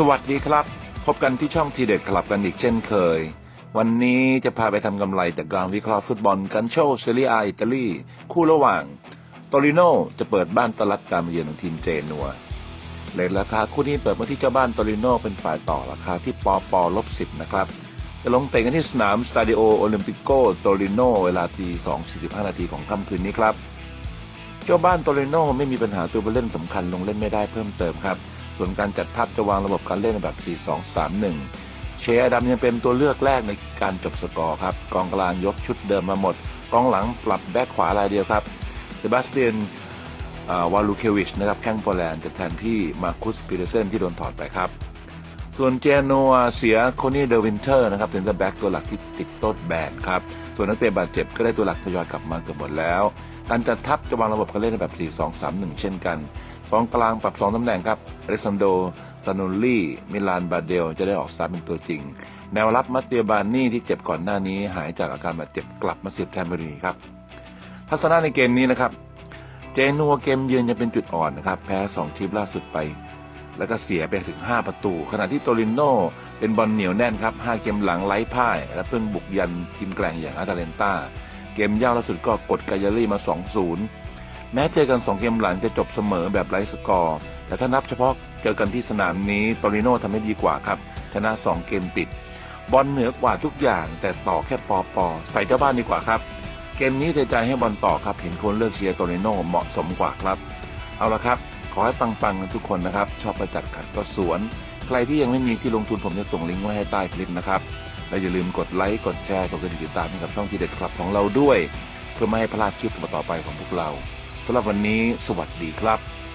สวัสดีครับ พบกันที่ช่องทีเด็ดคลับกันอีกเช่นเคย วันนี้จะพาไปทำกำไรจากการวิเคราะห์ฟุตบอลกันโชว์เซเรียอิตาลีคู่ระหว่างโตริโนจะเปิดบ้านต้อนรับการมาเยือนของทีมเจนัวเลทราคาคู่นี้เปิดมาที่เจ้าบ้านโตริโนเป็นฝ่ายต่อราคาที่ปอปอลบสิบนะครับ จะลงเตะกันที่สนามสตาดิโอโอลิมปิโกโตริโนเวลาตี2.45นาทีของค่ำคืนนี้ครับ เจ้าบ้านโตเรโนไม่มีปัญหาตัวผู้เล่นสำคัญลงเล่นไม่ได้เพิ่มเติมครับ ส่วนการจัดทัพจะวางระบบการเล่นแบบ 4-2-3-1 เชอดัมยังเป็นตัวเลือกแรกในการจบสกอร์ครับ กองกลางยกชุดเดิมมาหมด กองหลังปรับแบ็คขวารายเดียวครับเซบาสเตียนอ่าวาลูเควิชนะครับแข้งโปแลนด์จะแทนที่มาคุสปีเตอร์เซนที่โดนถอดไปครับ ส่วนเจโนัวเสียโคนี่เดวินเทอร์นะครับเซนเตอร์แบ็กตัวหลักที่ติดต้นแบนครับ ส่วนนักเตะบาดเจ็บก็ได้ตัวหลักทยอยกลับมาเกือบหมดแล้ว การจัดทัพจะวางระบบการเล่นในแบบ 4-2-3-1 เช่นกันกองกลางปรับ2ตำแหน่งครับเรซันโดซานูลี่ มิลานบาเดล จะได้ออกสตาร์ทเป็นตัวจริง แนวรับมัตเตียบานนี่ที่เจ็บก่อนหน้านี้หายจากอาการบาดเจ็บกลับมาเสียบแทนบรีครับ ทัศนะในเกมนี้นะครับ เจนัวเกมเยือนยังเป็นจุดอ่อนนะครับ แพ้สองทีมล่าสุดไป แล้วก็เสียไปถึง 5 ประตู ขณะที่โตริโนเป็นบอลเหนียวแน่นครับ 5 เกมหลังไร้พ่าย และเพิ่งบุกยันทีมแกร่งอย่างอาตาเลนตาเกมย่าวล่าสุดก็กดกายารี่มา 2-0 แม้เจอกัน 2 เกมหลังจะจบเสมอแบบไร้สกอร์ แต่ถ้านับเฉพาะเจอกันที่สนามนี้โตริโนทำให้ดีกว่าครับ ชนะ 2 เกมติด บอลเหนือกว่าทุกอย่าง แต่ต่อแค่ปอปอใส่เจ้าบ้านดีกว่าครับ เกมนี้เทใจให้บอลต่อครับ เห็นคนเลือกเชียร์โตริโนเหมาะสมกว่าครับ เอาละครับ อให้ปังๆกันทุกคนนะครับ ชอบประจัดขัดก็สวน ใครที่ยังไม่มีที่ลงทุนผมจะส่งลิงก์ไว้ให้ใต้คลิปนะครับ และอย่าลืมกดไลค์ กดแชร์ กดกระดิ่งติดตามให้กับช่องทีเด็ดคลับของเราด้วย เพื่อไม่ให้พลาดคลิปต่อไปของพวกเราสำหรับวันนี้ สวัสดีครับ